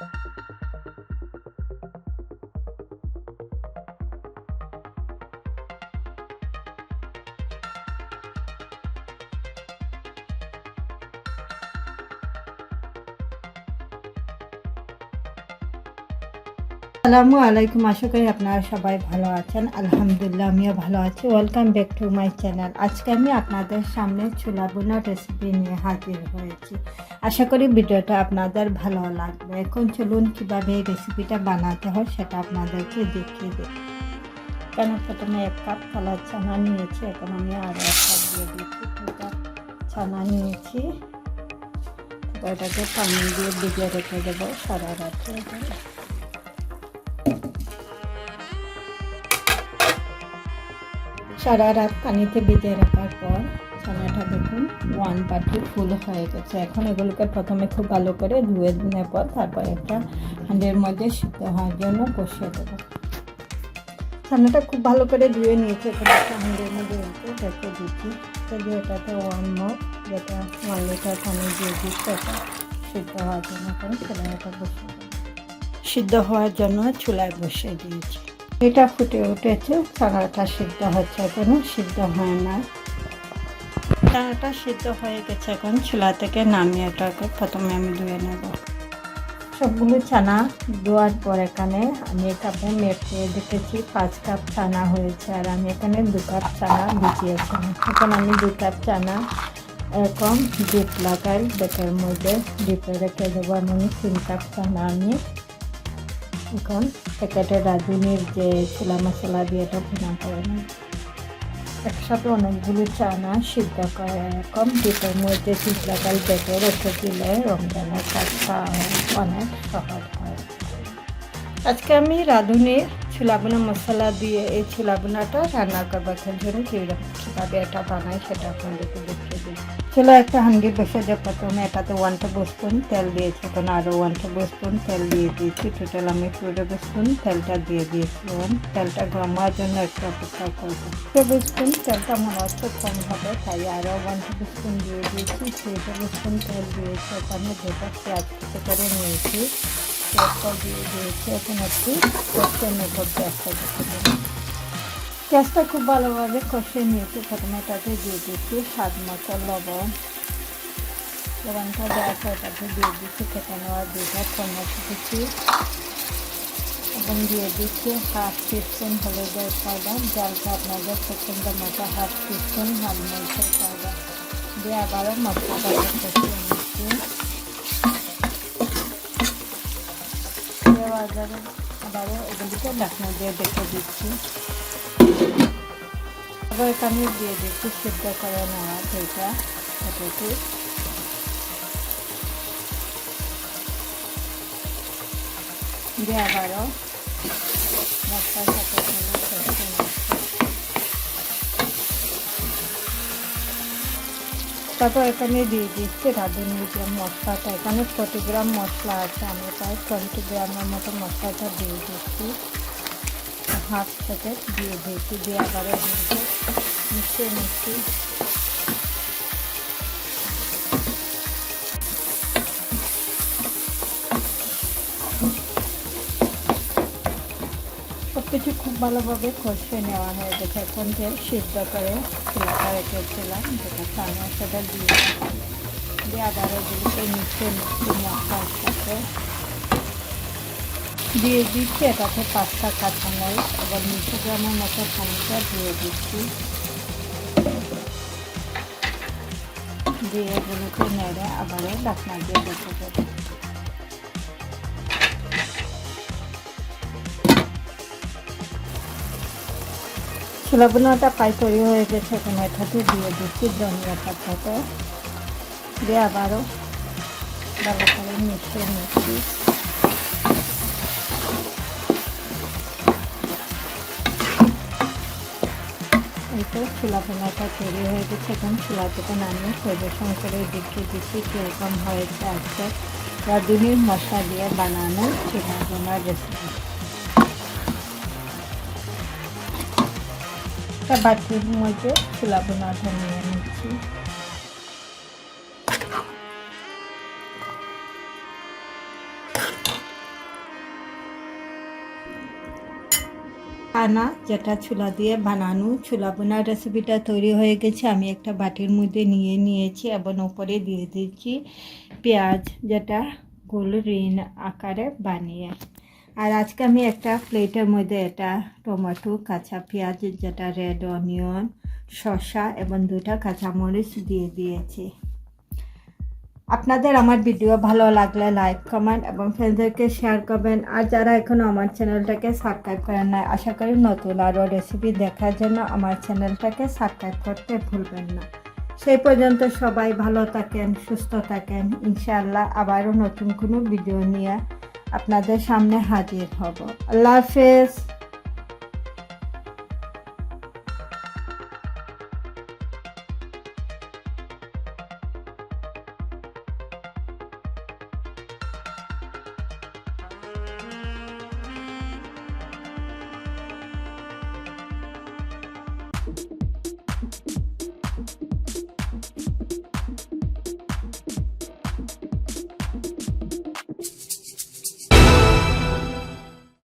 Thank you. আসসালামু আলাইকুম, আশা করি আপনারা সবাই ভালো আছেন। আলহামদুলিল্লাহ, আমিও ভালো আছি। Welcome back to my channel আজকে আমি আপনাদের সামনে ছোলা বোনা রেসিপি নিয়ে হাজির হয়েছি। আশা করি ভিডিওটা আপনাদের ভালো লাগবে। এখন চলুন কীভাবে এই রেসিপিটা বানাতে হয় সেটা আপনাদেরকে দেখিয়ে দিই। কেন প্রথমে এক কাপ কালার ছানা নিয়েছি। এখন আমি আরও এক কাপ দিয়ে দিচ্ছি। দুটা ছানা নিয়েছি। এটাকে পানি দিয়ে ভিজিয়ে রেখে দেবো। সারা রাত্রে সারা রাত পানিতে ভিজে রাখার পর ছানাটা দেখুন ওয়ান বাটি ফুল হয়ে গেছে। এখন এগুলোকে প্রথমে খুব ভালো করে ধুয়ে নেওয়ার পর তারপর একটা হাঁড়ির মধ্যে সিদ্ধ হওয়ার জন্য বসিয়ে দেবো। ছানাটা খুব ভালো করে ধুয়ে নিয়েছে। একটা হাঁড়ির মধ্যে রেখে রেখে দিচ্ছি। যদি এটাতে ওয়ান মগ যেটা ওয়ান লিটার পানি দিয়ে দিচ্ছি এটা সিদ্ধ হওয়ার জন্য। এখন বসিয়ে সিদ্ধ হওয়ার জন্য চুলায় বসিয়ে দিয়েছি। এটা ফুটে উঠেছে চানাটা সিদ্ধ হচ্ছে এখনও, সিদ্ধ হয় না। চানাটা সিদ্ধ হয়ে গেছে এখন, চুলা থেকে নামিয়ে এটাকে প্রথমে আমি ধুয়ে নেব। সবগুলো চানা ধোয়ার পর এখানে আমি কাপে মেপে দেখেছি, পাঁচ কাপ চানা হয়েছে, আর আমি এখানে দু কাপ চানা ভিজিয়েছিলাম এখন আমি দু কাপ চানা এরকম ডিপ লাগাই বেটের মধ্যে ডিপে রেখে দেবো আমি তিন কাপ চানা আমি এখন প্যাকেটে রাঁধুনির যে ছোলা মশলা দিয়ে এটা ভুনা করে নিই একসাথে অনেকগুলো চানা সিদ্ধ করে এরকম দুটোর মধ্যে শীতলাকাল বেটে রেখে দিলে রমজানের কাজটা অনেক সহজ হয়। আজকে আমি রাঁধুনির ছোলাবোনা মশলা দিয়ে এই ছোলাবোনাটা রান্না করবার জন্য কীরকম কীভাবে এটা বানাই সেটা আপনাদেরকে দেখিয়ে দিই। চলো একটা হান্ডি বসে যে প্রথমে এটাতে ওয়ান টেবিল স্পুন তেল দিয়েছি, এখন আরও ওয়ান টেবিল স্পুন তেল দিয়ে দিয়েছি। টোটাল আমি টু টেবিল স্পুন তেলটা দিয়ে দিয়েছিলাম তেলটা গরম হওয়ার জন্য একটু অপেক্ষা করব। টেবিল স্পুন তেলটা মনে হচ্ছে কম হবে, তাই আরও ওয়ান টেবিল স্পুন দিয়ে দিয়েছি। থ্রি টেবিল স্পুন তেল দিয়েছি ওখানে যেটা পেঁয়াজ করে নিয়েছি। পেঁয়াজটা দিয়ে দিয়েছি এখন একটু কষে নেব পেঁয়াজটা দিতে পেঁয়াজটা খুব ভালোভাবে কষে নিয়েছি প্রথমে এটাতে দিয়ে দিচ্ছি, স্বাদ মতো লবণ। লবণটা দেওয়ার পর দিয়ে দিচ্ছি খেতে নেওয়ার দুইটা টমেটো দিচ্ছি এবং দিয়ে দিচ্ছি হাফ টিস্পুন হলুদের পাউডার জালটা আপনাদের পছন্দ মতো হাফ টিস্পুন হাল মরিচের পাউডার। দিয়ে আবারও মশলাটা কষিয়ে নিচ্ছি। আবারও আবারও এগুলিকে ডাকনা দিয়ে দেখে দিচ্ছি। আবার এখানে দিয়ে দিচ্ছি, সিদ্ধ করে নেওয়া দুইটা পটেটো দিয়ে আবারও মশলার সাথে তারপর এখানে দিয়ে দিচ্ছি রাঁধুনির যে মশলাটা, এখানে কত গ্রাম মশলা আছে, আমি প্রায় টোয়েন্টি গ্রামের মতো মশলাটা দিয়ে দিচ্ছি। হাফ প্যাকেট দিয়ে দিচ্ছি, দিয়ে পরে মিশিয়ে মিশিয়ে কিছু খুব ভালোভাবে কষিয়ে নেওয়া হয়ে গেছে। এখন যে সিদ্ধ করে চুলাটা রেখেছিলাম যেটা চানা সেটা দিয়ে। দিয়ে আবারও এগুলিকে মিশিয়ে নিচ্ছি মশলার সাথে দিয়ে দিচ্ছি। এটাতে পাঁচটা কাঁচামরিচ, এবার মিশে গ্রামের মতো পানিটা দিয়ে দিচ্ছি। দিয়ে এগুলোকে নেড়ে আবারও ডাকনা দিয়ে রেখে দেবো ছোলা পাই তৈরি হয়ে গেছে, এখন এটাতে দিয়ে দিচ্ছি ধনিয়া পাতাটা। দিয়ে আবারও ভালো করে মিশিয়ে নিচ্ছি। এই তো ছোলা তৈরি হয়ে গেছে, এখন ছোলা নামিয়ে পরিবেশন করে দেখিয়ে দিচ্ছি, কীরকম হয়েছে আজকে। রাঁধুনির মশলা দিয়ে বানানো ছোলা বোনার রেসিপি একটা বাটির মধ্যে ছোলা বোনা ধনিয়ে নিচ্ছি। আনা, যেটা ছোলা দিয়ে বানানো ছোলা বোনার রেসিপিটা তৈরি হয়ে গেছে। আমি একটা বাটির মধ্যে নিয়ে নিয়েছি এবং ওপরে দিয়ে দিচ্ছি পেঁয়াজ, যেটা গোল ঋণ আকারে বানিয়ে। আর আজকে আমি একটা প্লেটের মধ্যে এটা টমেটো, কাঁচা পেঁয়াজ, যেটা রেড অনিয়ন শসা এবং দুটা কাঁচামরিচ দিয়ে দিয়েছি। আপনাদের আমার ভিডিও ভালো লাগলে লাইক কমেন্ট এবং ফ্রেন্ডদেরকে শেয়ার করবেন। আর যারা এখনও আমার চ্যানেলটাকে সাবস্ক্রাইব করেন না আশা করি নতুন আরও রেসিপি দেখার জন্য আমার চ্যানেলটাকে সাবস্ক্রাইব করতে ভুলবেন না। সেই পর্যন্ত সবাই ভালো থাকেন, সুস্থ থাকেন। ইনশাআল্লাহ আবারও নতুন কোনো ভিডিও নিয়ে আপনাদের সামনে হাজির হব। আল্লাহ হাফেজ।